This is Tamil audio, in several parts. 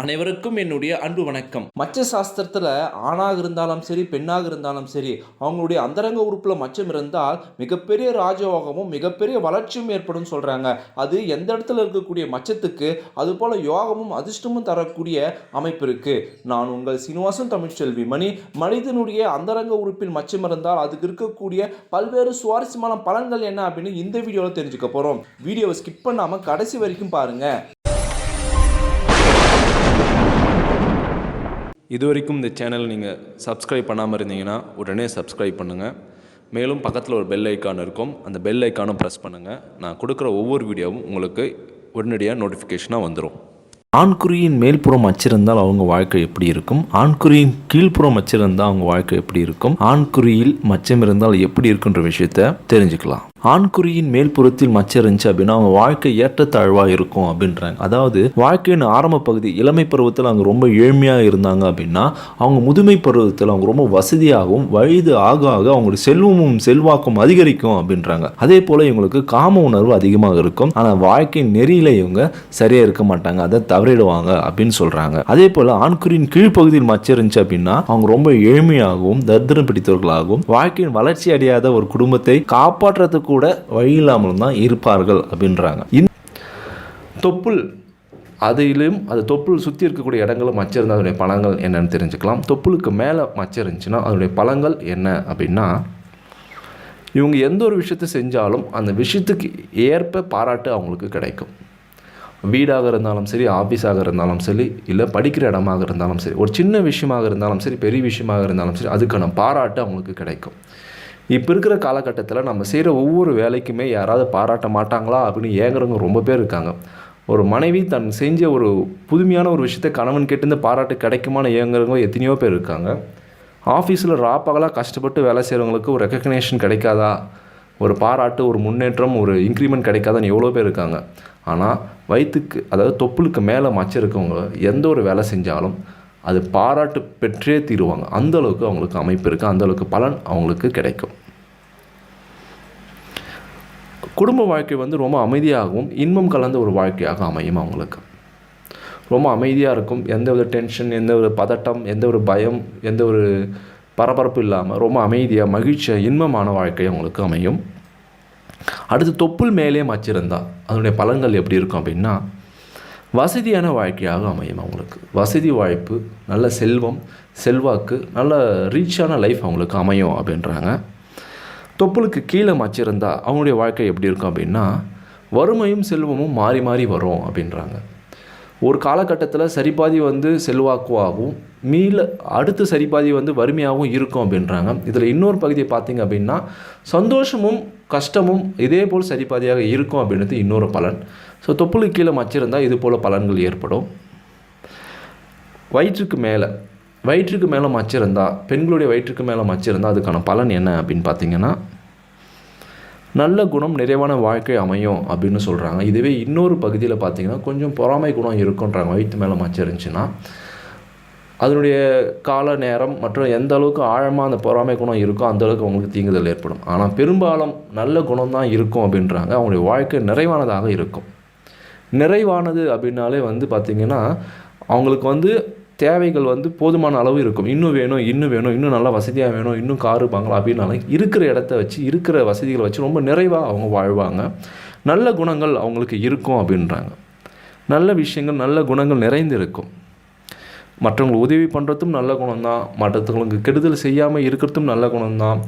அனைவருக்கும் என்னுடைய அன்பு வணக்கம். மச்ச சாஸ்திரத்தில் ஆணாக இருந்தாலும் சரி பெண்ணாக இருந்தாலும் சரி அவங்களுடைய அந்தரங்க உறுப்பில் மச்சம் இருந்தால் மிகப்பெரிய ராஜயோகமும் மிகப்பெரிய வளர்ச்சியும் ஏற்படும் சொல்கிறாங்க அது எந்த இடத்துல இருக்கக்கூடிய மச்சத்துக்கு அதுபோல் யோகமும் அதிர்ஷ்டமும் தரக்கூடிய அமைப்பு இருக்குது நான் உங்கள் சீனிவாசன் தமிழ்ச்செல்வி மணி. மனிதனுடைய அந்தரங்க உறுப்பில் மச்சம் இருந்தால் அதுக்கு இருக்கக்கூடிய பல்வேறு சுவாரஸ்யமான பலன்கள் என்ன அப்படின்னு இந்த வீடியோவில் தெரிஞ்சுக்க போகிறோம் வீடியோவை ஸ்கிப் பண்ணாமல் கடைசி வரைக்கும் பாருங்கள் இது வரைக்கும் இந்த சேனல் நீங்கள் சப்ஸ்கிரைப் பண்ணாமல் இருந்தீங்கன்னா உடனே சப்ஸ்கிரைப் பண்ணுங்கள் மேலும் பக்கத்தில் ஒரு பெல் ஐக்கான் இருக்கும். அந்த பெல் ஐக்கானும் ப்ரெஸ் பண்ணுங்கள் நான் கொடுக்குற ஒவ்வொரு வீடியோவும் உங்களுக்கு உடனடியாக நோட்டிஃபிகேஷனாக வந்துடும் ஆண்குறியின் மேல்புறம் அச்சிருந்தால் அவங்க வாழ்க்கை எப்படி இருக்கும்? ஆண்குறியின் கீழ்ப்புறம் அச்சிருந்தால் அவங்க வாழ்க்கை எப்படி இருக்கும்? ஆண்குறியில் மச்சம் இருந்தால் எப்படி இருக்குன்ற விஷயத்த தெரிஞ்சுக்கலாம். ஆண்குறியின் மேல்புறத்தில் மச்சம் இருந்துச்சு அப்படின்னா அவங்க வாழ்க்கை ஏற்றத்தாழ்வாக இருக்கும் அப்படின்றாங்க. அதாவது வாழ்க்கையின் ஆரம்ப பகுதி இளமை பருவத்தில் அவங்க ரொம்ப ஏழ்மையாக இருந்தாங்க அப்படின்னா அவங்க முதுமை பருவத்தில் அவங்க ரொம்ப வசதியாகவும் வயது ஆக ஆக அவங்களுடைய செல்வமும் செல்வாக்கும் அதிகரிக்கும் அப்படின்றாங்க. அதே போல் இவங்களுக்கு காம உணர்வு அதிகமாக இருக்கும். ஆனால் வாழ்க்கையின் நெறியில் இவங்க சரியாக இருக்க மாட்டாங்க. அதை தவறிடுவாங்க அப்படின்னு சொல்கிறாங்க அதே போல் ஆண்குறியின் கீழ்ப்பகுதியில் மச்சம் இருந்துச்சு அப்படின்னா அவங்க ரொம்ப ஏழ்மையாகவும் தரித்திரம் பிடித்தவர்களாகவும் வாழ்க்கையின் வளர்ச்சி அடையாத ஒரு குடும்பத்தை காப்பாற்றுறதுக்கு கூட வழி இல்லாமலும் தான் இருப்பார்கள் அப்படின்றாங்க. இந்த தொப்புள் அதிலும் அது தொப்புள் சுற்றி இருக்கக்கூடிய இடங்களும் மச்சம் இருந்தால் அதனுடைய பழங்கள் என்னன்னு தெரிஞ்சுக்கலாம். தொப்புளுக்கு மேலே மச்சம் இருந்துச்சுன்னா அதனுடைய பழங்கள் என்ன அப்படின்னா இவங்க எந்த ஒரு விஷயத்தை செஞ்சாலும் அந்த விஷயத்துக்கு ஏற்ப பாராட்டு அவங்களுக்கு கிடைக்கும். வீடாக இருந்தாலும் சரி ஆஃபீஸாக இருந்தாலும் சரி இல்லை படிக்கிற இடமாக இருந்தாலும் சரி ஒரு சின்ன விஷயமாக இருந்தாலும் சரி பெரிய விஷயமாக இருந்தாலும் சரி அதுக்கான பாராட்டு அவங்களுக்கு கிடைக்கும். இப்போ இருக்கிற காலகட்டத்தில் நம்ம செய்கிற ஒவ்வொரு வேலைக்குமே யாராவது பாராட்ட மாட்டாங்களா அப்படின்னு ஏங்குறவங்க ரொம்ப பேர் இருக்காங்க. ஒரு மனைவி தன் செஞ்ச ஒரு புதுமையான ஒரு விஷயத்தை கணவன் கேட்டிருந்து பாராட்டு கிடைக்குமான்னு ஏங்குறவங்க எத்தனையோ பேர் இருக்காங்க. ஆஃபீஸில் ராப்பகலாக கஷ்டப்பட்டு வேலை செய்கிறவங்களுக்கு ஒரு ரெக்கக்னேஷன் கிடைக்காதா? ஒரு பாராட்டு ஒரு முன்னேற்றம் ஒரு இன்க்ரிமெண்ட் கிடைக்காதான்னு எவ்வளோ பேர் இருக்காங்க. ஆனால் வயிற்றுக்கு அதாவது தொப்புளுக்கு மேலே மச்சம் இருக்கவங்க எந்த ஒரு வேலை செஞ்சாலும் அது பாராட்டு பெற்றே தீருவாங்க. அந்தளவுக்கு அவங்களுக்கு அமைப்பு இருக்குது அந்தளவுக்கு பலன் அவங்களுக்கு கிடைக்கும். குடும்ப வாழ்க்கை வந்து ரொம்ப அமைதியாகவும் இன்பம் கலந்த ஒரு வாழ்க்கையாக அமையும் அவங்களுக்கு. ரொம்ப அமைதியாக இருக்கும். எந்த ஒரு டென்ஷன் எந்த ஒரு பதட்டம் எந்த ஒரு பயம் எந்த ஒரு பரபரப்பு இல்லாமல் ரொம்ப அமைதியாக மகிழ்ச்சியாக இன்பமான வாழ்க்கை அவங்களுக்கு அமையும். அடுத்து தொப்புள் மேலே மச்சிருந்தா அதனுடைய பலன்கள் எப்படி இருக்கும் அப்படின்னா வசதியான வாழ்க்கையாக அமையும் அவங்களுக்கு. வசதி வாய்ப்பு நல்ல செல்வம் செல்வாக்கு நல்ல ரீச்சான லைஃப் அவங்களுக்கு அமையும் அப்படின்றாங்க. தொப்புளுக்கு கீழே மச்சிருந்தா அவங்களுடைய வாழ்க்கை எப்படி இருக்கும் அப்படின்னா வறுமையும் செல்வமும் மாறி மாறி வரும் அப்படின்றாங்க. ஒரு காலகட்டத்தில் சரிபாதி வந்து செல்வாக்குவாகவும் மீள அடுத்த சரிபாதி வந்து வறுமையாகவும் இருக்கும் அப்படின்றாங்க. இதில் இன்னொரு பகுதியை பார்த்திங்க அப்படின்னா சந்தோஷமும் கஷ்டமும் இதே போல் சரிபாதியாக இருக்கும் அப்படின்றது இன்னொரு பலன். ஸோ தொப்புளுக்கு கீழே மச்சிருந்தால் இது போல் பலன்கள் ஏற்படும். வயிற்றுக்கு மேலே வயிற்றுக்கு மேலே மச்சிருந்தா பெண்களுடைய வயிற்றுக்கு மேலே மச்சிருந்தா அதுக்கான பலன் என்ன அப்படின்னு பார்த்தீங்கன்னா நல்ல குணம் நிறைவான வாழ்க்கை அமையும் அப்படின்னு சொல்கிறாங்க இதுவே இன்னொரு பகுதியில் பார்த்திங்கன்னா கொஞ்சம் பொறாமை குணம் இருக்குன்றாங்க வயிற்று மேலே மச்சம் இருந்துச்சுன்னா. அதனுடைய கால நேரம் மற்றும் எந்த அளவுக்கு ஆழமாக அந்த பொறாமை குணம் இருக்கோ அந்த அளவுக்கு அவங்களுக்கு தீங்குதல் ஏற்படும். ஆனால் பெரும்பாலும் நல்ல குணம் தான் இருக்கும் அப்படின்றாங்க. அவங்களுடைய வாழ்க்கை நிறைவானதாக இருக்கும். நிறைவானது அப்படின்னாலே வந்து பார்த்திங்கன்னா அவங்களுக்கு வந்து தேவைகள் வந்து போதுமான அளவு இருக்கும். இன்னும் வேணும் இன்னும் வேணும் இன்னும் நல்லா வசதியாக வேணும் இன்னும் காரு பங்களா அப்படின்னாலும் இருக்கிற இடத்த வச்சு இருக்கிற வசதிகளை வச்சு ரொம்ப நிறைவாக அவங்க வாழ்வாங்க. நல்ல குணங்கள் அவங்களுக்கு இருக்கும் அப்படின்றாங்க. நல்ல விஷயங்கள் நல்ல குணங்கள் நிறைந்து இருக்கும் மற்றவங்களுக்கு உதவி பண்ணுறதும் நல்ல குணம்தான். மற்றவங்களுக்கு கெடுதல் செய்யாமல் இருக்கிறதும் நல்ல குணம்தான்.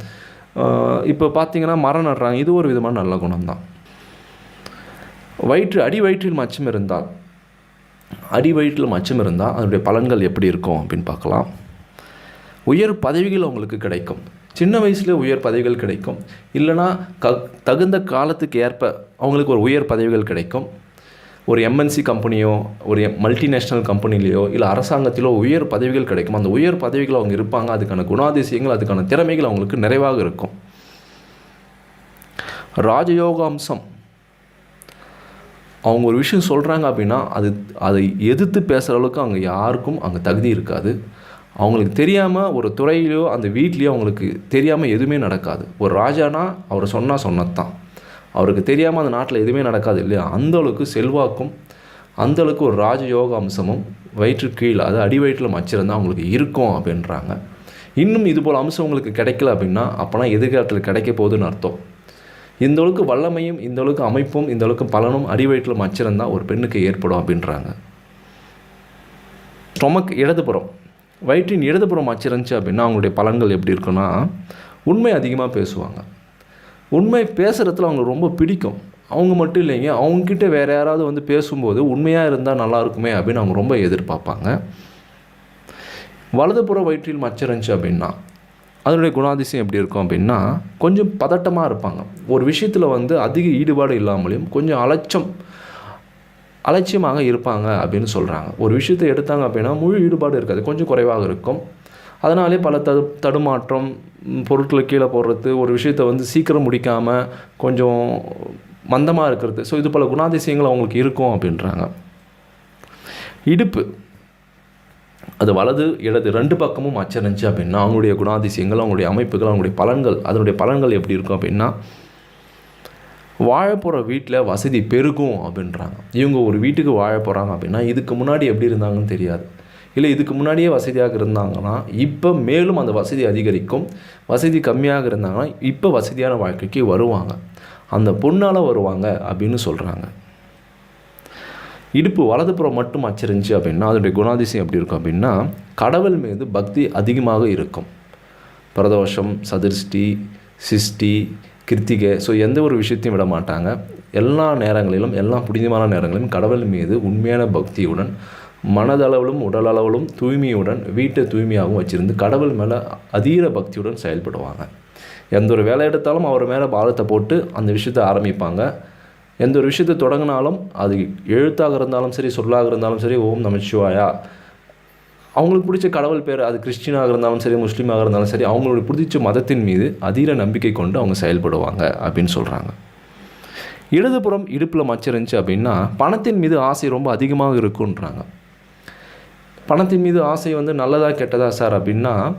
இப்போ பார்த்தீங்கன்னா மரம் நடுறாங்க. இது ஒரு விதமான நல்ல குணம்தான். வயிற்று அடி வயிற்றில் மச்சம் இருந்தால் அடி வயிற்றில் மச்சம் இருந்தால் அதனுடைய பலன்கள் எப்படி இருக்கும் அப்படின்னு பார்க்கலாம். உயர் பதவிகள் அவங்களுக்கு கிடைக்கும். சின்ன வயசுலேயே உயர் பதவிகள் கிடைக்கும். இல்லைனா க தகுந்த காலத்துக்கு ஏற்ப அவங்களுக்கு ஒரு உயர் பதவிகள் கிடைக்கும். ஒரு எம்என்சி கம்பெனியோ ஒரு மல்டிநேஷ்னல் கம்பெனிலேயோ இல்லை அரசாங்கத்திலோ உயர் பதவிகள் கிடைக்கும். அந்த உயர் பதவிகள் அவங்க இருப்பாங்க. அதுக்கான குணாதிசயங்கள் அதுக்கான திறமைகள் அவங்களுக்கு நிறைவாக இருக்கும். ராஜயோக அம்சம் அவங்க ஒரு விஷயம் சொல்கிறாங்க அப்படின்னா அது அதை எதிர்த்து பேசுகிற அளவுக்கு அங்கே யாருக்கும் அங்கே தகுதி இருக்காது. அவங்களுக்கு தெரியாமல் ஒரு துறையிலையோ அந்த வீட்லேயோ அவங்களுக்கு தெரியாமல் எதுவுமே நடக்காது. ஒரு ராஜானா அவர் சொன்னால் சொன்னது தான் அவருக்கு தெரியாமல் அந்த நாட்டில் எதுவுமே நடக்காது இல்லையா? அந்த அளவுக்கு செல்வாக்கும் அந்த அளவுக்கு ஒரு ராஜயோக அம்சமும் வயிற்று கீழே அது அடி வயிற்றில் மச்சிருந்தால் அவங்களுக்கு இருக்கும் அப்படின்றாங்க. இன்னும் இது போல் அம்சம் உங்களுக்கு கிடைக்கல அப்படின்னா அப்போனா எதிர்காலத்தில் கிடைக்க போகுதுன்னு அர்த்தம். இந்த அளவுக்கு வல்லமையும் இந்த அளவுக்கு அமைப்பும் இந்த அளவுக்கு பலனும் அடி வயிற்றில் மச்சிருந்தால் ஒரு பெண்ணுக்கு ஏற்படும் அப்படின்றாங்க. ஸ்டொமக் இடதுபுறம். வயிற்றின் இடதுபுறம் மச்சிருந்துச்சு அப்படின்னா அவங்களுடைய பலன்கள் எப்படி இருக்குன்னா உண்மை அதிகமாக பேசுவாங்க. உண்மை பேசுகிறதுல அவங்களுக்கு ரொம்ப பிடிக்கும். அவங்க மட்டும் இல்லைங்க அவங்கக்கிட்ட வேறு யாராவது வந்து பேசும்போது உண்மையாக இருந்தால் நல்லாயிருக்குமே அப்படின்னு அவங்க ரொம்ப எதிர்பார்ப்பாங்க. வலதுபுற வயிற்றில் மச்சம் இருந்துச்சு அப்படின்னா அதனுடைய குணாதிசயம் எப்படி இருக்கும் அப்படின்னா கொஞ்சம் பதட்டமாக இருப்பாங்க. ஒரு விஷயத்தில் வந்து அதிக ஈடுபாடு இல்லாமலையும் கொஞ்சம் அலட்சம் அலட்சியமாக இருப்பாங்க அப்படின்னு சொல்கிறாங்க ஒரு விஷயத்தை எடுத்தாங்க அப்படின்னா முழு ஈடுபாடு இருக்காது கொஞ்சம் குறைவாக இருக்கும். அதனாலே பல தடு தடுமாற்றம் பொருட்களை கீழே போடுறது ஒரு விஷயத்தை வந்து சீக்கிரம் முடிக்காமல் கொஞ்சம் மந்தமாக இருக்கிறது. ஸோ இது பல குணாதிசயங்கள் அவங்களுக்கு இருக்கும் அப்படின்றாங்க. இடுப்பு. அது வலது இடது ரெண்டு பக்கமும் அச்சரிஞ்சு அப்படின்னா அவங்களுடைய குணாதிசயங்கள் அவங்களுடைய அமைப்புகள் அவங்களுடைய பலன்கள் அதனுடைய பலன்கள் எப்படி இருக்கும் அப்படின்னா வாழ போகிற வீட்டில் வசதி பெருகும் அப்படின்றாங்க. இவங்க ஒரு வீட்டுக்கு வாழ போகிறாங்க அப்படின்னா இதுக்கு முன்னாடி எப்படி இருந்தாங்கன்னு தெரியாது. இல்லை இதுக்கு முன்னாடியே வசதியாக இருந்தாங்கன்னா இப்போ மேலும் அந்த வசதி அதிகரிக்கும். வசதி கம்மியாக இருந்தாங்கன்னா இப்போ வசதியான வாழ்க்கைக்கு வருவாங்க. அந்த பொண்ணால் வருவாங்க அப்படின்னு சொல்கிறாங்க இடுப்பு வலதுபுறம் மட்டும் அச்சிருந்துச்சு அப்படின்னா அதனுடைய குணாதிசயம் எப்படி இருக்கும் அப்படின்னா கடவுள் மீது பக்தி அதிகமாக இருக்கும். பிரதோஷம் சதுர்ஷ்டி சிஷ்டி கிருத்திகை ஸோ எந்த ஒரு விஷயத்தையும் விட மாட்டாங்க. எல்லா நேரங்களிலும் எல்லா புனிதமான நேரங்களிலும் கடவுள் மீது உண்மையான பக்தியுடன் மனதளவிலும் உடலளவிலும் தூய்மையுடன் வீட்டை தூய்மையாகவும் வச்சுருந்து கடவுள் மேலே அதீர பக்தியுடன் செயல்படுவாங்க. எந்த ஒரு வேலை எடுத்தாலும் அவர் மேலே பாரத்தை போட்டு அந்த விஷயத்தை ஆரம்பிப்பாங்க. எந்த ஒரு விஷயத்தை தொடங்கினாலும் அது எழுத்தாக இருந்தாலும் சரி சொல்லாக இருந்தாலும் சரி ஓம் நமச்சிவாயா. அவங்களுக்கு பிடிச்ச கடவுள் பேர் அது கிறிஸ்டினாக இருந்தாலும் சரி முஸ்லீமாக இருந்தாலும் சரி அவங்களுடைய பிடிச்ச மதத்தின் மீது அதீர நம்பிக்கை கொண்டு அவங்க செயல்படுவாங்க அப்படின்னு சொல்கிறாங்க இடதுபுறம் இடுப்பில் மச்சிருந்துச்சு அப்படின்னா பணத்தின் மீது ஆசை ரொம்ப அதிகமாக இருக்குன்றாங்க. பணத்தின் மீது ஆசை வந்து நல்லதாக கெட்டதா சார் அப்படின்னா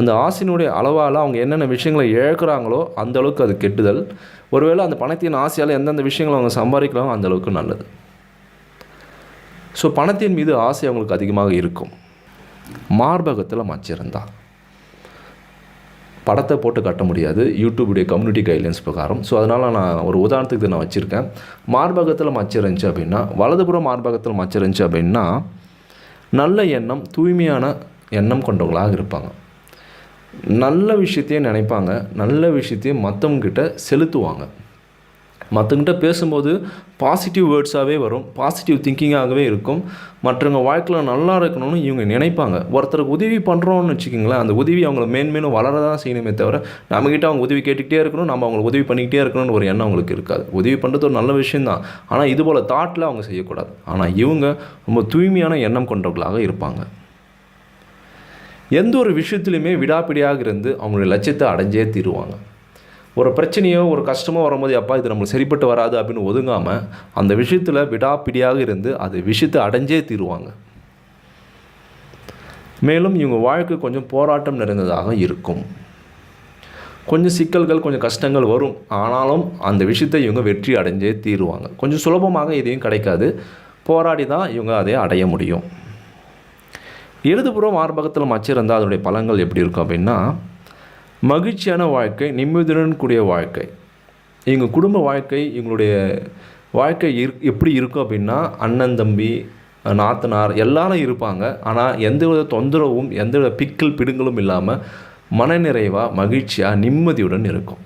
அந்த ஆசையினுடைய அளவால் அவங்க என்னென்ன விஷயங்களை இழக்கிறாங்களோ அந்தளவுக்கு அது கெட்டுதல். ஒருவேளை அந்த பணத்தின் ஆசையால் எந்தெந்த விஷயங்களை அவங்க சம்பாதிக்கலாமோ அந்தளவுக்கு நல்லது. ஸோ பணத்தின் மீது ஆசை அவங்களுக்கு அதிகமாக இருக்கும். மார்பகத்தில் மச்சிருந்தா படத்தை போட்டு கட்ட முடியாது. யூடியூபுடைய கம்யூனிட்டி கைட்லைன்ஸ் பிரகாரம். ஸோ அதனால் நான் ஒரு உதாரணத்துக்கு நான் வச்சுருக்கேன். மார்பகத்தில் மச்சிருந்துச்சு அப்படின்னா வலதுபுற மார்பகத்தில் மச்சிருந்துச்சு அப்படின்னா நல்ல எண்ணம் தூய்மையான எண்ணம் கொண்டவங்களாக இருப்பாங்க. நல்ல விஷயத்தையே நினைப்பாங்க நல்ல விஷயத்தையும் மற்றவங்கிட்ட செலுத்துவாங்க. மற்றவங்கிட்ட பேசும்போது பாசிட்டிவ் வேர்ட்ஸாகவே வரும் பாசிட்டிவ் திங்கிங்காகவே இருக்கும். மற்றவங்க வாழ்க்கையில் நல்லா இருக்கணும்னு இவங்க நினைப்பாங்க. ஒருத்தருக்கு உதவி பண்ணுறோன்னு வச்சுக்கிங்களேன் அந்த உதவி அவங்கள மேன்மேலும் வளர தான் செய்யணுமே தவிர நம்மக்கிட்ட அவங்க உதவி கேட்டுக்கிட்டே இருக்கணும் நம்ம அவங்களுக்கு உதவி பண்ணிக்கிட்டே இருக்கணும்னு ஒரு எண்ணம் அவங்களுக்கு இருக்காது. உதவி பண்ணுறது ஒரு நல்ல விஷயம்தான். ஆனால் இது போல் தாட்டில் அவங்க செய்யக்கூடாது. ஆனால் இவங்க ரொம்ப தூய்மையான எண்ணம் கொண்டவர்களாக இருப்பாங்க. எந்த ஒரு விஷயத்துலையுமே விடாப்பிடியாக இருந்து அவங்களுடைய லட்சியத்தை அடைஞ்சே தீருவாங்க. ஒரு பிரச்சனையோ ஒரு கஷ்டமோ வரும்போது அப்பா இது நம்மளுக்கு சரிப்பட்டு வராது அப்படின்னு ஒதுங்காமல் அந்த விஷயத்தில் விடாப்பிடியாக இருந்து அது விஷயத்தை அடைஞ்சே தீருவாங்க. மேலும் இவங்க வாழ்க்கை கொஞ்சம் போராட்டம் நிறைந்ததாக இருக்கும். கொஞ்சம் சிக்கல்கள் கொஞ்சம் கஷ்டங்கள் வரும். ஆனாலும் அந்த விஷயத்தை இவங்க வெற்றி அடைஞ்சே தீருவாங்க. கொஞ்சம் சுலபமாக எதையும் கிடைக்காது. போராடி தான் இவங்க அதை அடைய முடியும். இடதுபுறம் மார்பகத்தில் மச்சம் இருந்தால் அதனுடைய பலங்கள் எப்படி இருக்கும் அப்படின்னா மகிழ்ச்சியான வாழ்க்கை நிம்மதியுடன் கூடிய வாழ்க்கை. இவங்க குடும்ப வாழ்க்கை இவங்களுடைய வாழ்க்கை இரு எப்படி இருக்கும் அப்படின்னா அண்ணன் தம்பி நாத்தனார் எல்லாரும் இருப்பாங்க. ஆனால் எந்தவித தொந்தரவும் எந்தவித பிக்கல் பிடுங்களும் இல்லாமல் மனநிறைவாக மகிழ்ச்சியாக நிம்மதியுடன் இருக்கும்.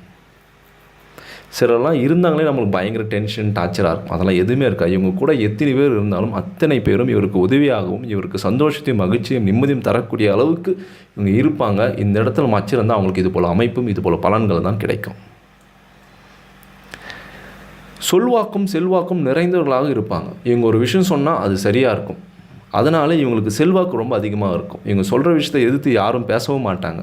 சிலர்லாம் இருந்தாங்களே நம்மளுக்கு பயங்கர டென்ஷன் டார்ச்சராக இருக்கும். அதெல்லாம் எதுவுமே இருக்காது. இவங்க கூட எத்தனை பேர் இருந்தாலும் அத்தனை பேரும் இவருக்கு உதவியாகவும் இவருக்கு சந்தோஷத்தையும் மகிழ்ச்சியும் நிம்மதியும் தரக்கூடிய அளவுக்கு இவங்க இருப்பாங்க. இந்த இடத்துல மச்சிருந்தால் அவங்களுக்கு இது போல் அமைப்பும் இது போல் பலன்கள் தான் கிடைக்கும். சொல்வாக்கும் செல்வாக்கும் நிறைந்தவர்களாக இருப்பாங்க. இவங்க ஒரு விஷயம் சொன்னால் அது சரியாக இருக்கும். அதனால் இவங்களுக்கு செல்வாக்கு ரொம்ப அதிகமாக இருக்கும். இவங்க சொல்கிற விஷயத்தை எதிர்த்து யாரும் பேசவும் மாட்டாங்க.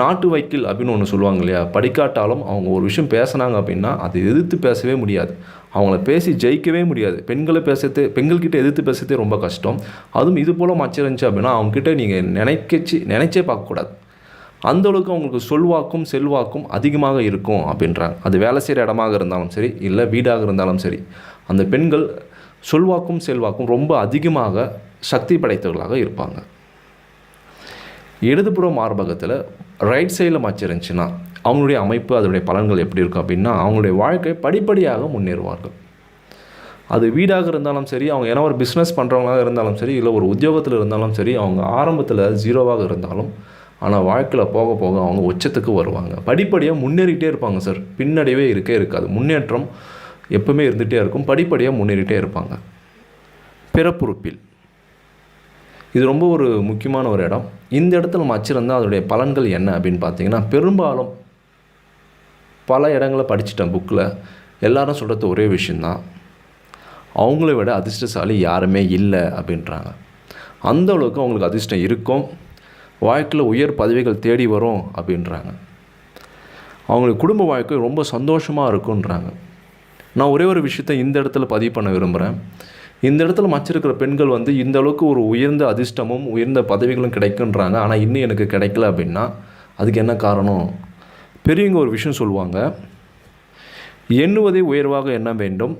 நாட்டு வைக்கில் அப்படின்னு ஒன்று சொல்லுவாங்க இல்லையா? படிக்காட்டாலும் அவங்க ஒரு விஷயம் பேசுனாங்க அப்படின்னா அதை எதிர்த்து பேசவே முடியாது. அவங்கள பேசி ஜெயிக்கவே முடியாது. பெண்களை பேசுறது பெண்கள்கிட்ட எதிர்த்து பேசுறதே ரொம்ப கஷ்டம். அதுவும் இது போல் மச்சிருந்துச்சு அப்படின்னா அவங்கக்கிட்ட நீங்கள் நினைக்கச்சு நினைச்சே பார்க்கக்கூடாது. அந்த அளவுக்கு அவங்களுக்கு சொல்வாக்கும் செல்வாக்கும் அதிகமாக இருக்கும் அப்படின்றாங்க. அது வேலை செய்கிற இடமாக இருந்தாலும் சரி இல்லை வீடாக இருந்தாலும் சரி அந்த பெண்கள் சொல்வாக்கும் செல்வாக்கும் ரொம்ப அதிகமாக சக்தி படைத்தவர்களாக இருப்பாங்க. இடதுபுற மார்பகத்தில் ரைட் சைடில் மச்சம் இருந்துச்சுன்னா அவங்களுடைய அமைப்பு அதனுடைய பலன்கள் எப்படி இருக்கும் அப்படின்னா அவங்களுடைய வாழ்க்கை படிப்படியாக முன்னேறுவார்கள். அது வீடாக இருந்தாலும் சரி அவங்க ஏன்னா ஒரு பிஸ்னஸ் பண்ணுறவங்களாக இருந்தாலும் சரி இல்லை ஒரு உத்தியோகத்தில் இருந்தாலும் சரி அவங்க ஆரம்பத்தில் ஜீரோவாக இருந்தாலும் ஆனால் வாழ்க்கையில் போக போக அவங்க உச்சத்துக்கு வருவாங்க. படிப்படியாக முன்னேறிட்டே இருப்பாங்க சார் பின்னடைவே இருக்கே இருக்காது. முன்னேற்றம் எப்பவுமே இருந்துகிட்டே இருக்கும். படிப்படியாக முன்னேறிட்டே இருப்பாங்க. பிறப்புறுப்பில். இது ரொம்ப ஒரு முக்கியமான ஒரு இடம். இந்த இடத்துல நம்ம அச்சிருந்தால் அதோடைய பலன்கள் என்ன அப்படின்னு பார்த்தீங்கன்னா பெரும்பாலும் பல இடங்களை படிச்சிட்டேன் புக்கில் எல்லாரும் சொல்கிறது ஒரே விஷயந்தான் அவங்கள விட அதிர்ஷ்டசாலி யாருமே இல்லை அப்படின்றாங்க. அந்த அளவுக்கு அவங்களுக்கு அதிர்ஷ்டம் இருக்கும். வாழ்க்கையில் உயர் பதவிகள் தேடி வரும் அப்படின்றாங்க. அவங்களுக்கு குடும்ப வாழ்க்கை ரொம்ப சந்தோஷமாக இருக்குன்றாங்க நான் ஒரே ஒரு விஷயத்தை இந்த இடத்துல பதிவு பண்ண விரும்புகிறேன் இந்த இடத்துல மச்சிருக்கிற பெண்கள் வந்து இந்த அளவுக்கு ஒரு உயர்ந்த அதிர்ஷ்டமும் உயர்ந்த பதவிகளும் கிடைக்குன்றாங்க. ஆனால் இன்னும் எனக்கு கிடைக்கல அப்படின்னா அதுக்கு என்ன காரணம்? பெரியவங்க ஒரு விஷயம் சொல்லுவாங்க. எண்ணுவதை உயர்வாக எண்ண வேண்டும்.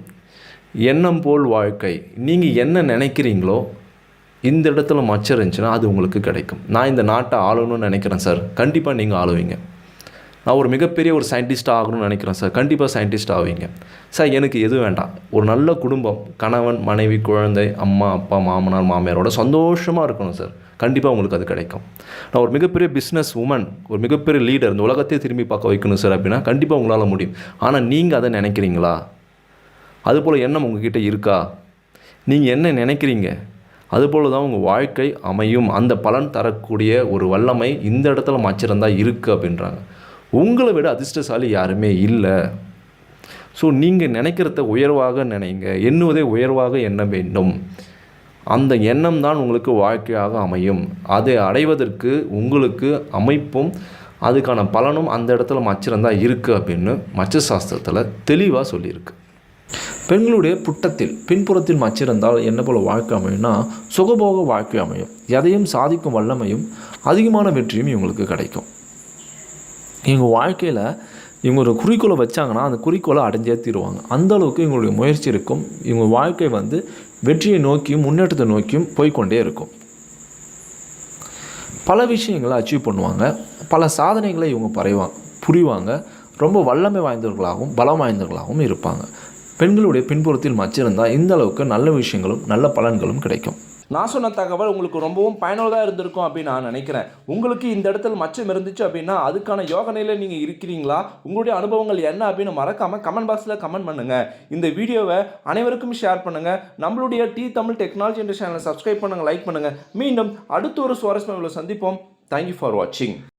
எண்ணம் போல் வாழ்க்கை. நீங்கள் என்ன நினைக்கிறீங்களோ இந்த இடத்துல மச்சம் இருந்துச்சுன்னா அது உங்களுக்கு கிடைக்கும். நான் இந்த நாட்டை ஆளணும்னு நினைக்கிறேன் சார். கண்டிப்பாக நீங்கள் ஆளுவீங்க. நான் ஒரு மிகப்பெரிய ஒரு சயின்டிஸ்ட்டாக ஆகணும்னு நினைக்கிறேன் சார் கண்டிப்பாக சயின்டிஸ்ட் ஆவீங்க. சார் எனக்கு எது வேண்டாம். ஒரு நல்ல குடும்பம் கணவன் மனைவி குழந்தை அம்மா அப்பா மாமனார் மாமியாரோட சந்தோஷமாக இருக்கணும் சார் கண்டிப்பாக உங்களுக்கு அது கிடைக்கும். நான் ஒரு மிகப்பெரிய பிஸ்னஸ் உமன் ஒரு மிகப்பெரிய லீடர் இந்த உலகத்தையே திரும்பி பார்க்க வைக்கணும் சார் அப்படின்னா கண்டிப்பாக உங்களால் முடியும். ஆனால் நீங்கள் அதை நினைக்கிறீங்களா? அதுபோல் எண்ணம் உங்ககிட்ட இருக்கா? நீங்கள் என்ன நினைக்கிறீங்க? அதுபோல் தான் உங்கள் வாழ்க்கை அமையும். அந்த பலன் தரக்கூடிய ஒரு வல்லமை இந்த இடத்துல மச்சிருந்தா இருக்குது அப்படின்றாங்க. உங்களை விட அதிர்ஷ்டசாலி யாருமே இல்லை. ஸோ நீங்கள் நினைக்கிறத உயர்வாக நினைங்க. எண்ணுவதை உயர்வாக எண்ண வேண்டும். அந்த எண்ணம் தான் உங்களுக்கு வாழ்க்கையாக அமையும். அதை அடைவதற்கு உங்களுக்கு அமைப்பும் அதுக்கான பலனும் அந்த இடத்துல மச்சிருந்தா இருக்குது அப்படின்னு மச்ச சாஸ்திரத்தில் தெளிவாக சொல்லியிருக்கு. பெண்களுடைய புட்டத்தில் பின்புறத்தில் மச்சிருந்தால் என்ன போல வாழ்க்கை அமையும்னா சுகபோக வாழ்க்கை அமையும். எதையும் சாதிக்கும் வல்லமையும் அதிகமான வெற்றியும் இவங்களுக்கு கிடைக்கும். எங்கள் வாழ்க்கையில் இவங்க ஒரு குறிக்கோளை வச்சாங்கன்னா அந்த குறிக்கோளை அடைஞ்சே தீருவாங்க. அந்த அளவுக்கு இவங்களுடைய முயற்சி இருக்கும். இவங்க வாழ்க்கை வந்து வெற்றியை நோக்கியும் முன்னேற்றத்தை நோக்கியும் போய்க்கொண்டே இருக்கும். பல விஷயங்களை அச்சீவ் பண்ணுவாங்க. பல சாதனைகளை இவங்க பறைவாங்க புரிவாங்க. ரொம்ப வல்லமை வாய்ந்தவர்களாகவும் பலம் வாய்ந்தவர்களாகவும் இருப்பாங்க. பெண்களுடைய பின்புறத்தில் மச்சிருந்தால் இந்த அளவுக்கு நல்ல விஷயங்களும் நல்ல பலன்களும் கிடைக்கும். நான் சொன்ன தகவல் உங்களுக்கு ரொம்பவும் பயனுள்ளதாக இருந்திருக்கும் அப்படின்னு நான் நினைக்கிறேன். உங்களுக்கு இந்த இடத்துல மச்சம் இருந்துச்சு அப்படின்னா அதுக்கான யோகனையில் நீங்கள் இருக்கிறீங்களா? உங்களுடைய அனுபவங்கள் என்ன அப்படின்னு மறக்காமல் கமெண்ட் பாக்ஸில் கமெண்ட் பண்ணுங்கள் இந்த வீடியோவை அனைவருக்கும் ஷேர் பண்ணுங்கள் நம்மளுடைய டி தமிழ் டெக்னாலஜி என்ற சேனலை சப்ஸ்கிரைப் பண்ணுங்கள் லைக் பண்ணுங்கள் மீண்டும் அடுத்த ஒரு சுவாரஸ்யம் வீடியோவில் சந்திப்போம். தேங்க்யூ ஃபார் வாட்சிங்